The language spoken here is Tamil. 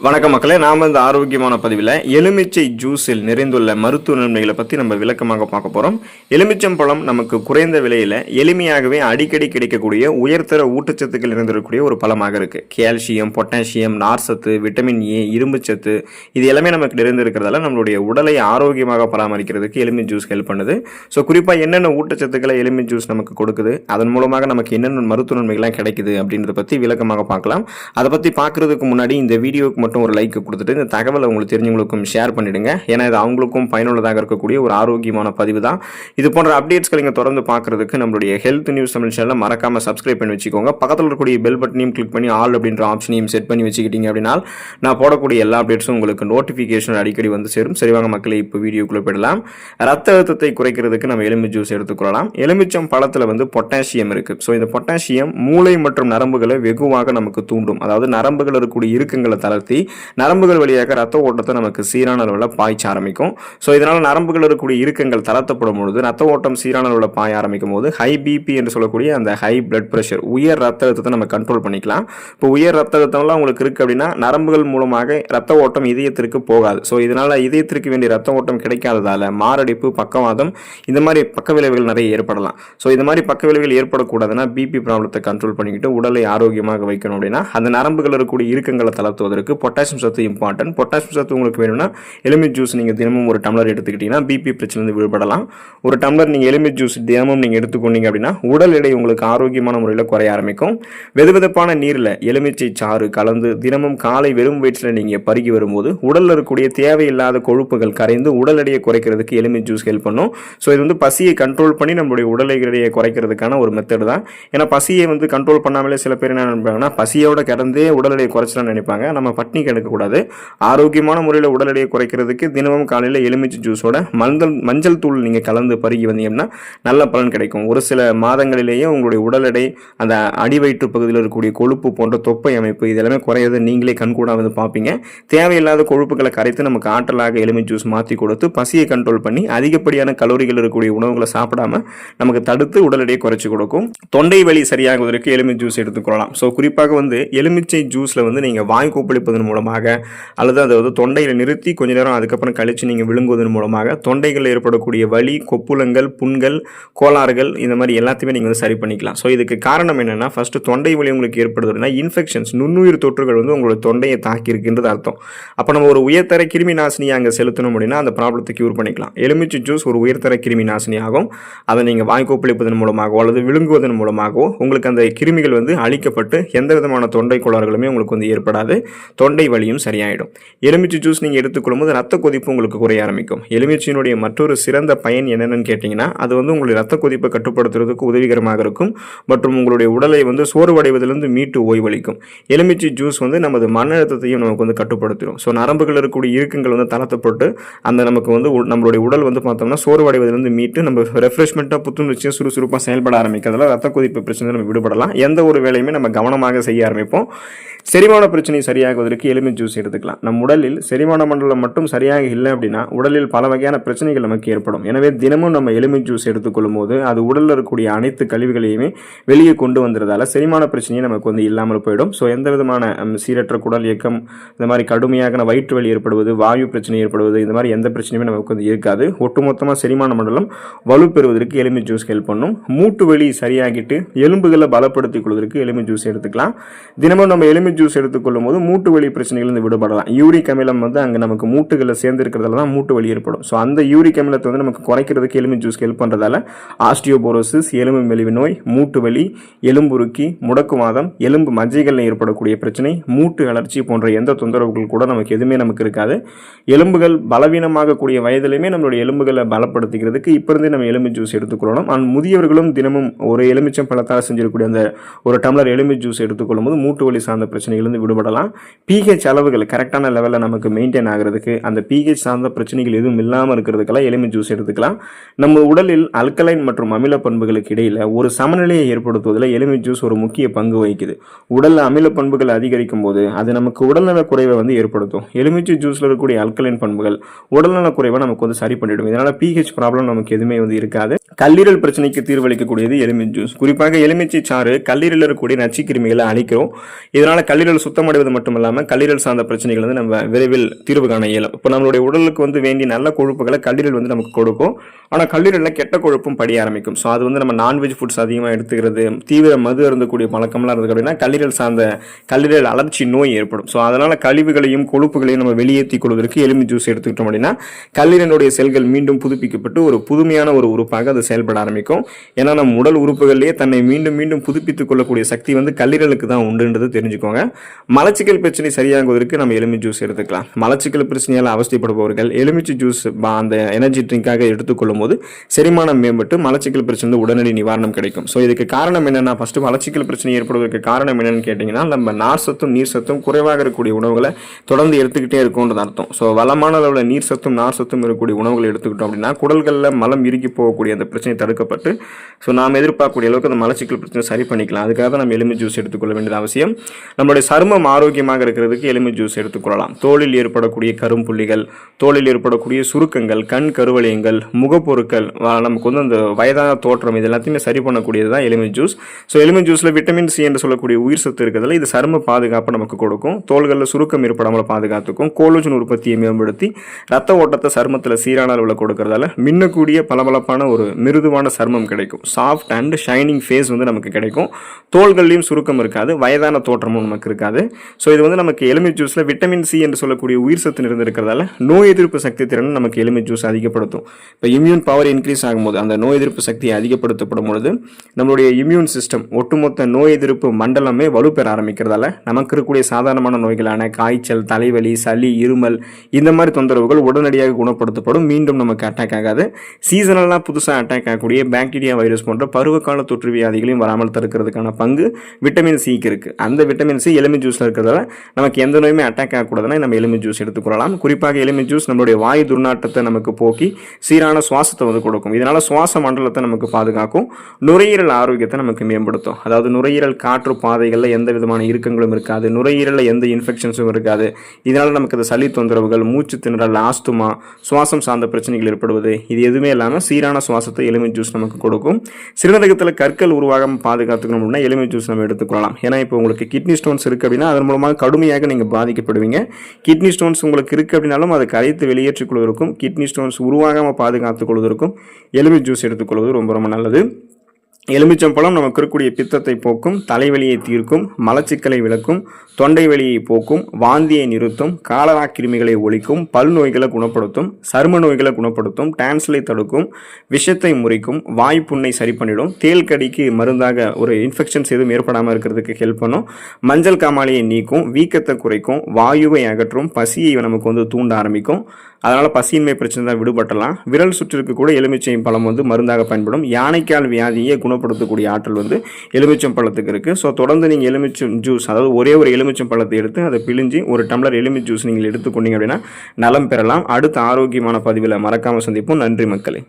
வணக்கம் மக்களே நாம் இந்த ஆரோக்கியமான பதிவில் எலுமிச்சை ஜூஸில் நிறைந்துள்ள மருத்துவ நன்மைகளை பற்றி நம்ம விளக்கமாக பார்க்க போகிறோம் எலுமிச்சம் பழம் நமக்கு குறைந்த விலையில் எளிமையாகவே அடிக்கடி கிடைக்கக்கூடிய உயர்தர ஊட்டச்சத்துக்கள் நிறைந்திருக்கக்கூடிய ஒரு பழமாக இருக்குது கால்சியம் பொட்டாசியம் நார்சத்து விட்டமின் ஏ இரும்புச்சத்து இது எல்லாமே நமக்கு நிறைந்திருக்கிறதால நம்மளுடைய உடலை ஆரோக்கியமாக பராமரிக்கிறதுக்கு எலுமி ஜூஸ் ஹெல்ப் பண்ணுது. ஸோ குறிப்பாக என்னென்ன ஊட்டச்சத்துக்களை எலுமி ஜூஸ் நமக்கு கொடுக்குது அதன் மூலமாக நமக்கு என்னென்ன மருத்துவ நன்மைகள்லாம் கிடைக்குது அப்படின்றத பற்றி விளக்கமாக பார்க்கலாம். அதை பற்றி பார்க்குறதுக்கு முன்னாடி இந்த வீடியோ மட்டும் ஒரு லைக் கொடுத்துட்டு இந்த தகவலை உங்களுக்கு தெரிஞ்சவங்களுக்கும் ஷேர் பண்ணிடுங்க. ஏன்னா இது அவங்களுக்கும் பயனுள்ளதாக இருக்கக்கூடிய ஒரு ஆரோக்கியமான பதிவு தான். இது போன்ற அப்டேட்ஸ்களை நீங்கள் தொடர்ந்து பார்க்குறதுக்கு நம்மளுடைய ஹெல்த் நியூஸ் தமிழ் சேனலை மறக்காமல் சப்ஸ்கிரைப் பண்ணி வச்சுக்கோங்க. பக்கத்தில் இருக்கக்கூடிய பெல் பட்டனையும் கிளிக் பண்ணி ஆல் அப்படின்ற ஆப்ஷனையும் செட் பண்ணி வச்சுக்கிட்டீங்க அப்படின்னா நான் போடக்கூடிய எல்லா அப்டேட்ஸும் உங்களுக்கு நோட்டிஃபிகேஷன் அடிக்கடி வந்து சேரும். சரிவாங்க மக்களை இப்போ வீடியோக்குள்ளே போயிடலாம். ரத்த அழுத்தத்தை குறைக்கிறதுக்கு நம்ம எலும்பு ஜூஸ் எடுத்துக்கொள்ளலாம் எலுமிச்சம் பழத்தில் வந்து பொட்டாசியம் இருக்குது ஸோ இந்த பொட்டாசியம் மூளை மற்றும் நரம்புகளை வெகுவாக நமக்கு தூண்டும். அதாவது நரம்புகள் இருக்கக்கூடிய இறுக்கங்களை தளர்த்தி நரம்புகள் வழியாக ரத்த ஓட்டத்தை நமக்கு சீரான அளவில் பாய்ச்ச ஆரம்பிக்கும். ஸோ இதனால் நரம்புகள் இருக்கக்கூடிய இறுக்கங்கள் தளர்த்தப்படும் பொழுது ரத்த ஓட்டம் சீரான அளவில் பாய ஆரம்பிக்கும் போது ஹை பிபி என்று சொல்லக்கூடிய அந்த ஹை பிளட் ப்ரெஷர் உயர் ரத்த அழுத்தத்தை நம்ம கண்ட்ரோல் பண்ணிக்கலாம். இப்போ உயர் ரத்த அழுத்தம்லாம் உங்களுக்கு இருக்குது அப்படின்னா நரம்புகள் மூலமாக ரத்த ஓட்டம் இதயத்திற்கு போகாது. ஸோ இதனால் இதயத்திற்கு வேண்டிய ரத்த ஓட்டம் கிடைக்காததால் மாரடைப்பு பக்கவாதம் இந்த மாதிரி பக்க விளைவுகள் நிறைய ஏற்படலாம். ஸோ இந்த மாதிரி பக்க விளைவுகள் ஏற்படக்கூடாதுன்னா பிபி ப்ராப்ளத்தை கண்ட்ரோல் பண்ணிக்கிட்டு உடலை ஆரோக்கியமாக வைக்கணும் அப்படின்னா அந்த நரம்புகள் இருக்கக்கூடிய இறுக்கங்களை தளர்த்துவதற்கு பொட்டாசியம் சத்து இம்பார்ட்டன்ட் பொட்டாசியம் சத்து உங்களுக்கு வேணும்னா எலுமிச் ஜூஸ் நீங்கள் தினமும் ஒரு டம்ளர் எடுத்துக்கிட்டீங்கன்னா பிபி பிரச்சனை விடுபடலாம். ஒரு டம்ளர் நீங்கள் எலுமிச் ஜூஸ் தினமும் நீங்கள் எடுத்துக்கொண்டீங்க அப்படின்னா உடல் எடை உங்களுக்கு ஆரோக்கியமான முறையில் குறைய ஆரம்பிக்கும். வெதுவெதுப்பான நீரில் எலுமிச்சை சாறு கலந்து தினமும் காலை வெறும் வயிற்றில் நீங்கள் பருகி வரும்போது உடலில் இருக்கக்கூடிய தேவையில்லாத கொழுப்புகள் கரைந்து உடல் எடையை குறைக்கிறதுக்கு எலுமிச் ஜூஸ் ஹெல்ப் பண்ணும். ஸோ இது வந்து பசியை கண்ட்ரோல் பண்ணி நம்மளுடைய உடல் எடையை குறைக்கிறதுக்கான ஒரு மெத்தட் தான். ஏன்னா பசியை வந்து கண்ட்ரோல் பண்ணாமலே சில பேர் என்ன நினைப்பாங்கன்னா பசியோட கிடந்தே உடல் எடையை குறைச்சலாம்னு நினைப்பாங்க. நம்ம பட்னிக்கு எடுக்கக்கூடாது. ஆரோக்கியமான முறையில் உடல் எடையை குறைக்கிறதுக்கு தினமும் காலையில் எலுமிச்சை ஜூஸோட மஞ்சள் மஞ்சள் தூள் நீங்கள் கலந்து பருகி வந்தீங்கன்னா நல்ல பலன் கிடைக்கும். ஒரு சில மாதங்களிலேயே உங்களுடைய உடல் எடை அந்த அடிவயிற்று பகுதியில் இருக்கக்கூடிய கொழுப்பு போன்ற தொப்பை அமைப்பு இதெல்லாமே குறையதை நீங்களே கண்கூடாக வந்து பார்ப்பீங்க. தேவையில்லாத கொழுப்புகளை கரைத்து நமக்கு ஆற்றலாக எலுமி ஜூஸ் மாற்றி கொடுத்து பசியை கண்ட்ரோல் பண்ணி அதிகப்படியான கலோரிகள் இருக்கக்கூடிய உணவுகளை சாப்பிடாம நமக்கு தடுத்து உடல் எடையை குறைச்சி கொடுக்கும். தொண்டை வலி சரியாகுவதற்கு எலுமி ஜூஸ் எடுத்துக்கொள்ளலாம் ஸோ குறிப்பாக வந்து எலுமிச்சை ஜூஸில் வந்து நீங்கள் வாய் கூப்பளிப்பதன் மூலமாக அல்லது அதை வந்து தொண்டையில் நிறுத்தி கொஞ்ச நேரம் அதுக்கப்புறம் கழித்து நீங்கள் விழுங்குவதன் மூலமாக தொண்டைகளில் ஏற்படக்கூடிய வலி கொப்புளங்கள் புண்கள் கோளாறுகள் இந்த மாதிரி எல்லாத்தையுமே நீங்கள் வந்து சரி பண்ணிக்கலாம். ஸோ இதுக்கு காரணம் என்னென்னா ஃபஸ்ட்டு தொண்டை வலி உங்களுக்கு ஏற்படுது அப்படின்னா இன்ஃபெக்ஷன்ஸ் நுண்ணுயிர் தொற்றுகள் வந்து உங்களோட தொண்டையை தாக்கி இருக்குன்றது அர்த்தம். அப்போ நம்ம ஒரு உயர்தர கிருமி நாசினி அங்கே செலுத்தணும் அப்படின்னா அந்த ப்ராப்ளத்தை க்யூர் பண்ணிக்கலாம். எலுமிச்சை ஜூஸ் ஒரு உயர்தர கிருமி நாசினி ஆகும். அதை நீங்கள் வாய் கோப்பளிப்பதன் மூலமாகவோ அல்லது விழுங்குவதன் மூலமாகவோ உங்களுக்கு அந்த கிருமிகள் வந்து அழிக்கப்பட்டு எந்த விதமான தொண்டை கோளாறுகளுமே உங்களுக்கு வந்து ஏற்படாது. தொண்டை வலியும் சரியாயிடும். எலுமிச்சை ஜூஸ் நீங்கள் எடுத்துக்கொள்ளும்போது ரத்த கொதிப்பு உங்களுக்கு குறைய ஆரம்பிக்கும். எலுமிச்சையினுடைய மற்றொரு சிறந்த பயன் என்னென்னு கேட்டிங்கன்னா அது வந்து உங்களுடைய ரத்த கொதிப்பை கட்டுப்படுத்துறதுக்கு உதவிகரமாக இருக்கும். மற்றும் உங்களுடைய உடலை வந்து சோர்வடைவதிலிருந்து மீட்டு ஓய்வளிக்கும். எலுமிச்சை ஜூஸ் வந்து நமது மன அழுத்தத்தையும் நமக்கு வந்து கட்டுப்படுத்திடும். ஸோ நரம்புகள் இருக்கக்கூடிய இறுக்கங்கள் வந்து தளர்த்தப்பட்டு அந்த நமக்கு வந்து உ- நம்மளுடைய உடல் வந்து பார்த்தோம்னா சோர்வடைவதிலிருந்து மீட்டு நம்ம ரெஃப்ரெஷ்மெண்ட்டாக புத்துணர்ச்சியாக சுறுசுறுப்பாக செயல்பட ஆரம்பிக்கிறதுல ரத்த கொதிப்பு பிரச்சனை நம்ம விடுபடலாம். எந்த ஒரு வேலையுமே நம்ம கவனமாக செய்ய ஆரம்பிப்போம். செரிமான பிரச்சனை சரியாகுவதற்கு எலுமி ஜூஸ் எடுத்துக்கலாம். நம் உடலில் செரிமான மண்டலம் மட்டும் சரியாக இல்லை அப்படின்னா உடலில் பல வகையான பிரச்சனைகள் நமக்கு ஏற்படும். எனவே தினமும் நம்ம எலுமி ஜூஸ் எடுத்துக்கொள்ளும் போது அது உடலில் இருக்கக்கூடிய அனைத்து கழிவுகளையுமே வெளியே கொண்டு வந்துறதால செரிமான பிரச்சனையும் நமக்கு வந்து இல்லாமல் போயிடும். ஸோ எந்த விதமான சீரற்ற குடல் இயக்கம் இந்த மாதிரி கடுமையாக வயிற்று வலி ஏற்படுவது வாயு பிரச்சனை ஏற்படுவது இந்த மாதிரி எந்த பிரச்சனையுமே நமக்கு வந்து இருக்காது. ஒட்டுமொத்தமாக செரிமான மண்டலம் வலுப்பெறுவதற்கு எலுமி ஜூஸ் ஹெல்ப் பண்ணும். மூட்டு வலி சரியாகிட்டு எலும்புகளை பலப்படுத்திக் கொள்வதற்கு எலுமி ஜூஸ் எடுத்துக்கலாம். தினமும் நம்ம எலுமி ஜூஸ் எடுத்துக்கொள்ளும் போது மூட்டு வலி பிரச்சனைகளிலிருந்து விடுபடலாம். யூரிக் அமிலம் வந்து அங்கே நமக்கு மூட்டுகளில் சேர்ந்து இருக்கிறதால தான் மூட்டு வலி ஏற்படும். ஸோ அந்த யூரிக் அமிலத்தை வந்து நமக்கு குறைக்கிறதுக்கு எலுமி ஜூஸ் ஹெல்ப் பண்ணுறதால ஆஸ்டியோபோரோசிஸ் எலும்பு மெலிவு நோய் மூட்டு வலி எலும்புருக்கி முடக்குவாதம் எலும்பு மஜ்ஜைகளில் ஏற்படக்கூடிய பிரச்சனை மூட்டு அலர்ச்சி போன்ற எந்த தொந்தரவுகள் கூட நமக்கு எதுவுமே நமக்கு இருக்காது. எலும்புகள் பலவீனமாகக்கூடிய வயதிலையுமே நம்மளுடைய எலும்புகளை பலப்படுத்திக்கிறதுக்கு இப்போ இருந்தே நம்ம எலும்பு ஜூஸ் எடுத்துக்கொள்ளணும். அண்ட் முதியவர்களும் தினமும் ஒரு எலுமிச்சம் பழத்தால் செஞ்சிருக்கக்கூடிய அந்த ஒரு டம்ளர் எலும்பு ஜூஸ் எடுத்துக்கொள்ளும் போது மூட்டு வலி சார்ந்த பிரச்சனைகளிலிருந்து விடுபடலாம். பிஹெச் அளவுகள் கரெக்டான லெவலில் நமக்கு மெயின்டைன் ஆகிறதுக்கு அந்த பிஹெச் சார்ந்த பிரச்சனைகள் எதுவும் இல்லாமல் இருக்கிறதுக்கெல்லாம் எலுமி ஜூஸ் எடுத்துக்கலாம். நம்ம உடலில் அல்கலைன் மற்றும் அமில பண்புகளுக்கு இடையில் ஒரு சமநிலையை ஏற்படுத்துவதில் எலுமி ஜூஸ் ஒரு முக்கிய பங்கு வகிக்குது. உடலில் அமில பண்புகள் அதிகரிக்கும் போது அது நமக்கு உடல்நல குறைவை வந்து ஏற்படுத்தும். எலுமிச்சை ஜூஸில் இருக்கக்கூடிய அல்கலைன் பண்புகள் உடல்நல குறைவை நமக்கு வந்து சரி பண்ணிடும் இதனால் பிஹெச் ப்ராப்ளம் நமக்கு எதுவுமே வந்து இருக்காது. கல்லீரல் பிரச்சனைக்கு தீர்வளிக்கக்கூடியது எலுமிச் ஜூஸ் குறிப்பாக எலுமிச்சை சாறு கல்லீரலில் இருக்கக்கூடிய நச்சுக்கிருமிகளை அழிக்கிறோம் இதனால் கல்லீரல் சுத்தமடைவது மட்டும் இல்லாமல் கல்லீரல் சார்ந்த பிரச்சனைகள் வந்து நம்ம விரைவில் தீர்வு காண இயலும். இப்போ நம்மளுடைய உடலுக்கு வந்து வேண்டிய நல்ல கொழுப்புகளை கல்லீரல் வந்து நமக்கு கொடுக்கும். ஆனால் கல்லீரலில் கெட்ட கொழுப்பும் படிய ஆரம்பிக்கும். ஸோ அது வந்து நம்ம நான்வெஜ் ஃபுட்ஸ் அதிகமாக எடுத்துக்கிறது தீவிர மது அருந்தக்கூடிய பழக்கம்லாம் இருந்தது அப்படின்னா கல்லீரல் சார்ந்த கல்லீரல் அலர்ச்சி நோய் ஏற்படும். ஸோ அதனால் கழிவுகளையும் கொழுப்புகளையும் நம்ம வெளியேற்றி கொள்வதற்கு எலும்பி ஜூஸ் எடுத்துக்கிட்டோம் அப்படின்னா கல்லீரலுடைய செல்கள் மீண்டும் புதுப்பிக்கப்பட்டு ஒரு புதுமையான ஒரு உறுப்பாக அது செயல்பட ஆரம்பிக்கும். ஏன்னா நம்ம உடல் உறுப்புகளிலேயே தன்னை மீண்டும் மீண்டும் புதுப்பித்துக் கொள்ளக்கூடிய சக்தி வந்து கல்லீரலுக்கு தான் உண்டுன்றது தெரிஞ்சுக்கோங்க. மலச்சிக்கல் பிரச்சனை சரியாகுவதற்கு நம்ம எலுமிச்சை ஜூஸ் எடுத்துக்கலாம். மலச்சிக்கல் பிரச்சனையால் அவஸ்தைப்படுபவர்கள் எலுமிச்சை ஜூஸ் அந்த எனர்ஜி ட்ரிங்காக எடுத்துக்கொள்ளும் போது செரிமானம் மேம்பட்டு மலச்சிக்கல் பிரச்சனை உடனடி நிவாரணம் கிடைக்கும். ஸோ இதுக்கு காரணம் என்னென்னா ஃபஸ்ட்டு மலச்சிக்கல் பிரச்சனை ஏற்படுவதற்கு காரணம் என்னென்னு கேட்டிங்கன்னா நம்ம நார் சத்தும் நீர் சத்தும் குறைவாக இருக்கக்கூடிய உணவுகளை தொடர்ந்து எடுத்துக்கிட்டே இருக்கும்ன்றது அர்த்தம். ஸோ வளமான அளவில் நீர் சத்தும் நார் சத்தும் இருக்கக்கூடிய உணவுகளை எடுத்துக்கிட்டோம் அப்படின்னா குடல்களில் மலம் இறுக்கி போகக்கூடிய அந்த பிரச்சனை தடுக்கப்பட்டு ஸோ நாம் எதிர்பார்க்கக்கூடிய அளவுக்கு அந்த மலச்சிக்கல் பிரச்சனை சரி பண்ணிக்கலாம். அதுக்காக நம்ம எலுமிச்சை ஜூஸ் எடுத்துக்கொள்ள வேண்டியது அவசியம். நம்மளுடைய சருமம் ஆரோக்கியமாக குறைக்கிறதுக்கு எலும்பு ஜூஸ் எடுத்துக்கொள்ளலாம் தோலில் ஏற்படக்கூடிய கரும்புள்ளிகள் தோலில் ஏற்படக்கூடிய சுருக்கங்கள் கண் கருவளையங்கள் முகப்பொருட்கள் நமக்கு வந்து அந்த வயதான தோற்றம் இது எல்லாத்தையுமே சரி பண்ணக்கூடியது தான் எலும்பு ஜூஸ். ஸோ எலும்பு ஜூஸில் விட்டமின் சி என்று சொல்லக்கூடிய உயிர் சத்து இருக்கிறதுல இது சரும பாதுகாப்பை நமக்கு கொடுக்கும். தோள்களில் சுருக்கம் ஏற்படாமல் பாதுகாத்துக்கும். கோலோஜன் உற்பத்தியை மேம்படுத்தி ரத்த ஓட்டத்தை சருமத்தில் சீரான அளவில் கொடுக்கறதால மின்னக்கூடிய பளபளப்பான ஒரு மிருதுவான சருமம் கிடைக்கும். சாஃப்ட் அண்ட் ஷைனிங் ஃபேஸ் வந்து நமக்கு கிடைக்கும். தோள்கள்லையும் சுருக்கம் இருக்காது. வயதான தோற்றமும் நமக்கு இருக்காது. ஸோ இது வந்து நமக்கு எலுமி ஜூஸில் விட்டமின் சி என்று சொல்லக்கூடிய உயிர் சத்து நிறைந்திருக்கிறதால நோய் எதிர்ப்பு சக்தி திறன் நமக்கு எலுமி ஜூஸ் அதிகப்படுத்தும். இப்போ இம்யூன் பவர் இன்க்ரீஸ் ஆகும்போது அந்த நோய் எதிர்ப்பு சக்தி அதிகப்படுத்தப்படும் பொழுது நம்மளுடைய இம்யூன் சிஸ்டம் ஒட்டுமொத்த நோய் எதிர்ப்பு மண்டலமே வலுப்பெற ஆரம்பிக்கிறதால நமக்கு இருக்கக்கூடிய சாதாரணமான நோய்களான காய்ச்சல் தலைவலி சளி இருமல் இந்த மாதிரி தொந்தரவுகள் உடனடியாக குணப்படுத்தப்படும். மீண்டும் நமக்கு அட்டாக் ஆகாது. சீசனலாக புதுசாக அட்டாக் ஆகக்கூடிய பாக்டீரியா வைரஸ் போன்ற பருவகால தொற்று வியாதிகளையும் வராமல் தடுக்கிறதுக்கான பங்கு விட்டமின் சிக்கு இருக்குது அந்த விட்டமின் சி எலுமி ஜூஸில் இருக்கிறதால நமக்கு எந்த நோயுமே அட்டாக் ஆகக்கூடாதுன்னா நம்ம எலுமி ஜூஸ் எடுத்துக்கொள்ளலாம் குறிப்பாக எலுமி ஜூஸ் நம்மளுடைய வாயு துர்நாற்றத்தை நமக்கு போக்கி சீரான சுவாசத்தை வந்து கொடுக்கும். இதனால் சுவாச மண்டலத்தை நமக்கு பாதுகாக்கும். நுரையீரல் ஆரோக்கியத்தை நமக்கு மேம்படுத்தும். அதாவது நுரையீரல் காற்று பாதைகளில் எந்த விதமான இறுக்கங்களும் இருக்காது. நுரையீரலில் எந்த இன்ஃபெக்ஷன்ஸும் இருக்காது. இதனால் நமக்கு இந்த சளி தொந்தரவுகள் மூச்சு திணறல் ஆஸ்துமா சுவாசம் சார்ந்த பிரச்சனைகள் ஏற்படுவது இது எதுவுமே இல்லாமல் சீரான சுவாசத்தை எலுமி ஜூஸ் நமக்கு கொடுக்கும். சிறுநீரகத்தில் கற்கள் உருவாகாமல் பாதுகாத்துக்கணும் அப்படின்னா எலுமி ஜூஸ் நம்ம எடுத்துக்கொள்ளலாம் ஏன்னா இப்போ உங்களுக்கு கிட்னி ஸ்டோன்ஸ் இருக்குது அப்படின்னா அதன் மூலமாக கடுமையாக நீங்கள் பாதிக்கப்படுவீங்க. கிட்னி ஸ்டோன்ஸ் உங்களுக்கு இருக்குது அப்படின்னாலும் அதை கரைத்து வெளியேற்றிக் கொள்வதற்கும் கிட்னி ஸ்டோன்ஸ் உருவாகாமல் பாதுகாத்துக் கொள்வதற்கும் எலுமிச் ஜூஸ் எடுத்துக்கொள்வது ரொம்ப ரொம்ப நல்லது. எலுமிச்சம்பழம் நமக்கு இருக்கக்கூடிய பித்தத்தை போக்கும் தலைவலியை தீர்க்கும் மலச்சிக்கலை விளக்கும் தொண்டை வலியை போக்கும் வாந்தியை நிறுத்தும் காலரா கிருமிகளை ஒழிக்கும் பல் நோய்களை குணப்படுத்தும் சரும நோய்களை குணப்படுத்தும் டான்ஸ்லை தடுக்கும் விஷத்தை முறிக்கும் வாய்ப்புண்ணை சரி பண்ணிடும் தேல் கடிக்கு மருந்தாக ஒரு இன்ஃபெக்ஷன்ஸ் எதுவும் ஏற்படாமல் இருக்கிறதுக்கு ஹெல்ப் பண்ணும் மஞ்சள் காமாலையை நீக்கும் வீக்கத்தை குறைக்கும் வாயுவை அகற்றும் பசியை நமக்கு வந்து தூண்ட ஆரம்பிக்கும் அதனால் பசியின்மை பிரச்சனை தான் விடுபட்டலாம் விரல் சுற்றிற்கு கூட எலுமிச்சை பழம் வந்து மருந்தாக பயன்படும். யானைக்கால் வியாதியை குணப்படுத்தக்கூடிய ஆற்றல் வந்து எலுமிச்சம் பழத்துக்கு இருக்குது ஸோ தொடர்ந்து நீங்கள் எலுமிச்சம் ஜூஸ் அதாவது ஒரே ஒரு எலுமிச்சம் பழத்தை எடுத்து அதை பிழிஞ்சு ஒரு டம்ளர் எலுமிச்சை ஜூஸ் நீங்கள் எடுத்துக்கொண்டீங்க அப்படின்னா நலம் பெறலாம். அடுத்த ஆரோக்கியமான பதிவில் மறக்காமல் சந்திப்போம். நன்றி மக்களே.